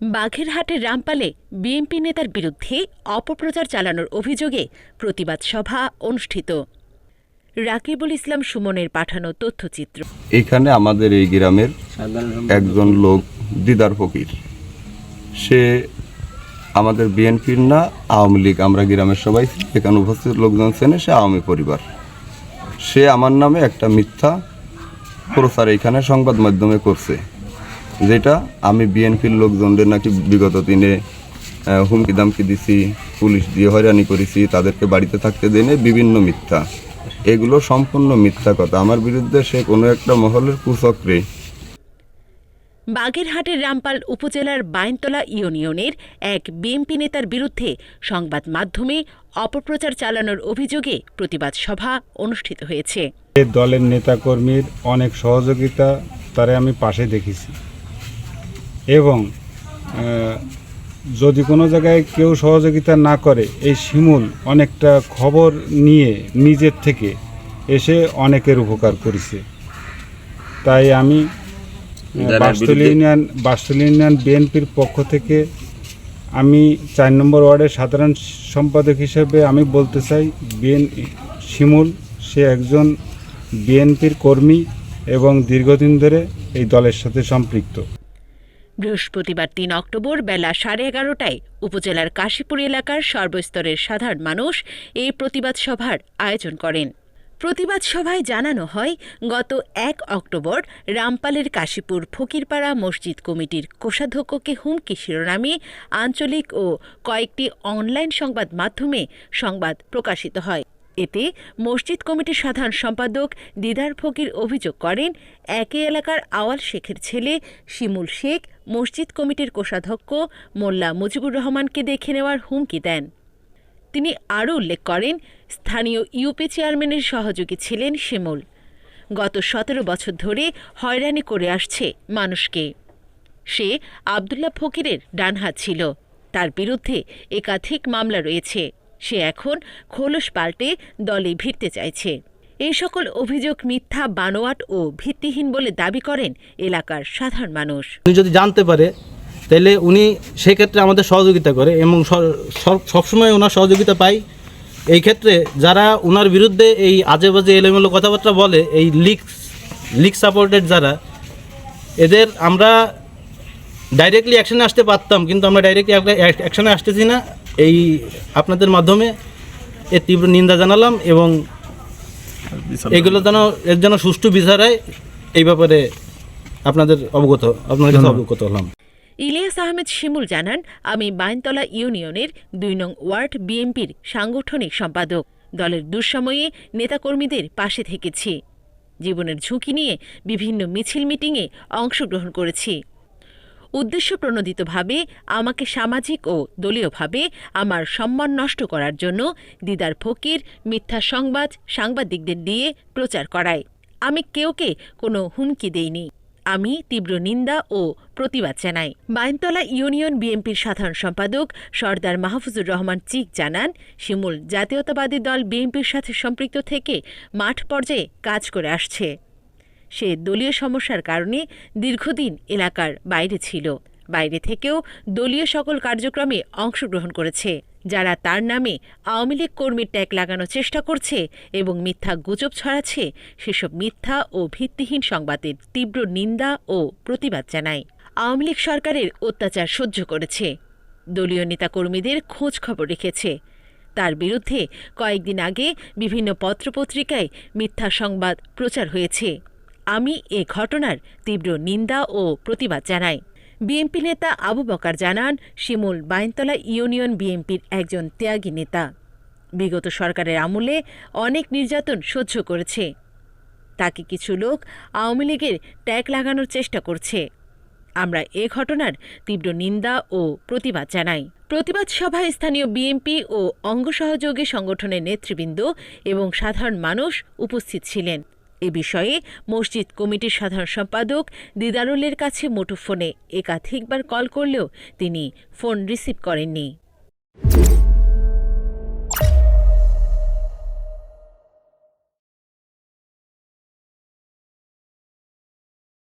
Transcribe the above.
বাঘেরহাটের রামপালে BNP নেতার বিরুদ্ধে অপপ্রচার চালানোর অভিযোগে প্রতিবাদ সভা অনুষ্ঠিত। রাকিবুল ইসলাম সুমনের পাঠানো তথ্যচিত্র। এইখানে আমাদের এই গ্রামের একজন লোক দিদার ফকির। সে আমাদের বিএনপির না, আওয়ামী লীগ। আমরা গ্রামের সবাই এখানে উপস্থিত লোকজন চেনে, সে আওয়ামী পরিবার। সে আমার নামে একটা মিথ্যা প্রচার এখানে সংবাদ মাধ্যমে করছে। যেটা আমি বিএনপির লোকজনদের নাকি বিগত দিনে হুমকি দামকি দিছি পুলিশ দিয়ে হয়রানি করেছি তাদেরকে বাড়িতে থাকতে দেনে বিভিন্ন মিথ্যা। এগুলো সম্পূর্ণ মিথ্যা কথা। আমার বিরুদ্ধে সে কোনো একটা মহলের কুচক্রে। বাগেরহাটের রামপাল উপজেলার বাইনতলা ইউনিয়নের এক বিএনপি নেতার বিরুদ্ধে সংবাদ মাধ্যমে অপপ্রচার চালানোর অভিযোগে প্রতিবাদ সভা অনুষ্ঠিত হয়েছে। দলের নেতাকর্মীর অনেক সহযোগিতা তারে আমি পাশে দেখেছি। এবং যদি কোনো জায়গায় কেউ সহযোগিতা না করে এই শিমুল অনেকটা খবর নিয়ে নিজের থেকে এসে অনেকের উপকার করেছে। তাই আমি বাসতলী ইউনিয়ন বাসতলী ইউনিয়ন বিএনপির পক্ষ থেকে আমি চার নম্বর ওয়ার্ডের সাধারণ সম্পাদক হিসেবে আমি বলতে চাই বিএন শিমুল সে একজন বিএনপির কর্মী এবং দীর্ঘদিন ধরে এই দলের সাথে সম্পৃক্ত। বৃহস্পতিবার তিন অক্টোবর বেলা সাড়ে এগারোটায় উপজেলার কাশীপুর এলাকার সর্বস্তরের সাধারণ মানুষ এই প্রতিবাদ সভার আয়োজন করেন। প্রতিবাদ সভায় জানানো হয়, গত এক অক্টোবর রামপালের কাশীপুর ফকিরপাড়া মসজিদ কমিটির কোষাধ্যক্ষকে হুমকি শিরোনামে আঞ্চলিক ও কয়েকটি অনলাইন সংবাদ মাধ্যমে সংবাদ প্রকাশিত হয়। এতে মসজিদ কমিটির সাধারণ সম্পাদক দিদার ফকির অভিযোগ করেন একই এলাকার আওয়াল শেখের ছেলে শিমুল শেখ, মসজিদ কমিটির কোষাধ্যক্ষ মোল্লা মুজিবুর রহমানকে দেখে নেওয়ার হুমকি দেন। তিনি আরও উল্লেখ করেন, স্থানীয় ইউপি চেয়ারম্যানের সহযোগী ছিলেন শিমুল। গত সতেরো বছর ধরে হয়রানি করে আসছে মানুষকে। সে আবদুল্লাহ ফকিরের ডানহাত ছিল। তার বিরুদ্ধে একাধিক মামলা রয়েছে। সে এখন খোলস পাল্টে দলে ভিড়তে চাইছে। এই সকল অভিযোগ মিথ্যা, বানোয়াট ও ভিত্তিহীন বলে দাবি করেন এলাকার সাধারণ মানুষ। উনি যদি জানতে পারে, তাহলে উনি সেক্ষেত্রে আমাদের সহযোগিতা করে এবং সব- সবসময় ওনার সহযোগিতা পাই। এই ক্ষেত্রে যারা ওনার বিরুদ্ধে এই আজে বাজে এলোমেলো কথাবার্তা বলে, এই লিক লিক সাপোর্টেড যারা, এদের আমরা ডাইরেক্টলি অ্যাকশনে আসতে পারতাম, কিন্তু আমরা ডাইরেক্টলি অ্যাকশনে আসতেছি না। এই আপনাদের মাধ্যমে এর তীব্র নিন্দা জানালাম এবং এগুলো যেন এর যেন সুষ্ঠু বিচার হয় এই ব্যাপারে আপনাদের অবগত আপনাদের কাছে অবগত হলাম। ইলিয়াস আহমেদ শিমুল জানান আমি বাইনতলা ইউনিয়নের দুই নং ওয়ার্ড বিএনপির সাংগঠনিক সম্পাদক। দলের দুঃসময়ে নেতাকর্মীদের পাশে থেকেছি। জীবনের ঝুঁকি নিয়ে বিভিন্ন মিছিল মিটিংয়ে অংশগ্রহণ করেছি। উদ্দেশ্যপ্রণোদিতভাবে, আমাকে সামাজিক ও দলীয়ভাবে আমার সম্মান নষ্ট করার জন্য দিদার ফকির মিথ্যা সংবাদ সাংবাদিকদের দিয়ে প্রচার করায়। আমি কেউকে কোনো হুমকি দেইনি। আমি তীব্র নিন্দা ও প্রতিবাদ জানাই। বাইনতলা ইউনিয়ন বিএনপির সাধারণ সম্পাদক সর্দার মাহফুজুর রহমান চিক জানান, শিমুল জাতীয়তাবাদী দল বিএনপির সাথে সম্পৃক্ত থেকে মাঠ পর্যায়ে কাজ করে আসছে। সে দলীয় সমস্যার কারণে দীর্ঘদিন এলাকার বাইরে ছিল। বাইরে থেকেও দলীয় সকল কার্যক্রমে অংশগ্রহণ করেছে, যারা তার নামে আওয়ামী লীগ কর্মীর ট্যাগ লাগানোর চেষ্টা করছে এবং মিথ্যা গুজব ছড়াচ্ছে, সেসব মিথ্যা ও ভিত্তিহীন সংবাদের তীব্র নিন্দা ও প্রতিবাদ জানায়। আওয়ামী লীগ সরকারের অত্যাচার সহ্য করেছে। দলীয় নেতাকর্মীদের খোঁজ খবর রেখেছে। তার বিরুদ্ধে কয়েকদিন আগে বিভিন্ন পত্রপত্রিকায় মিথ্যা সংবাদ প্রচার হয়েছে। আমি এ ঘটনার তীব্র নিন্দা ও প্রতিবাদ জানাই। বিএনপি নেতা আবু বকার জানান, শিমুল বাইনতলা ইউনিয়ন বিএনপির একজন ত্যাগী নেতা। বিগত সরকারের আমলে অনেক নির্যাতন সহ্য করেছে। তাকে কিছু লোক আওয়ামী লীগের ট্যাগ লাগানোর চেষ্টা করছে। আমরা এ ঘটনার তীব্র নিন্দা ও প্রতিবাদ জানাই। প্রতিবাদ সভায় স্থানীয় বিএনপি ও অঙ্গ সহযোগী সংগঠনের নেতৃবৃন্দ এবং সাধারণ মানুষ উপস্থিত ছিলেন। এ বিষয়ে মসজিদ কমিটির সাধারণ সম্পাদক দিদারুলের কাছে মুঠোফোনে একাধিকবার কল করলেও তিনি ফোন রিসিভ করেননি।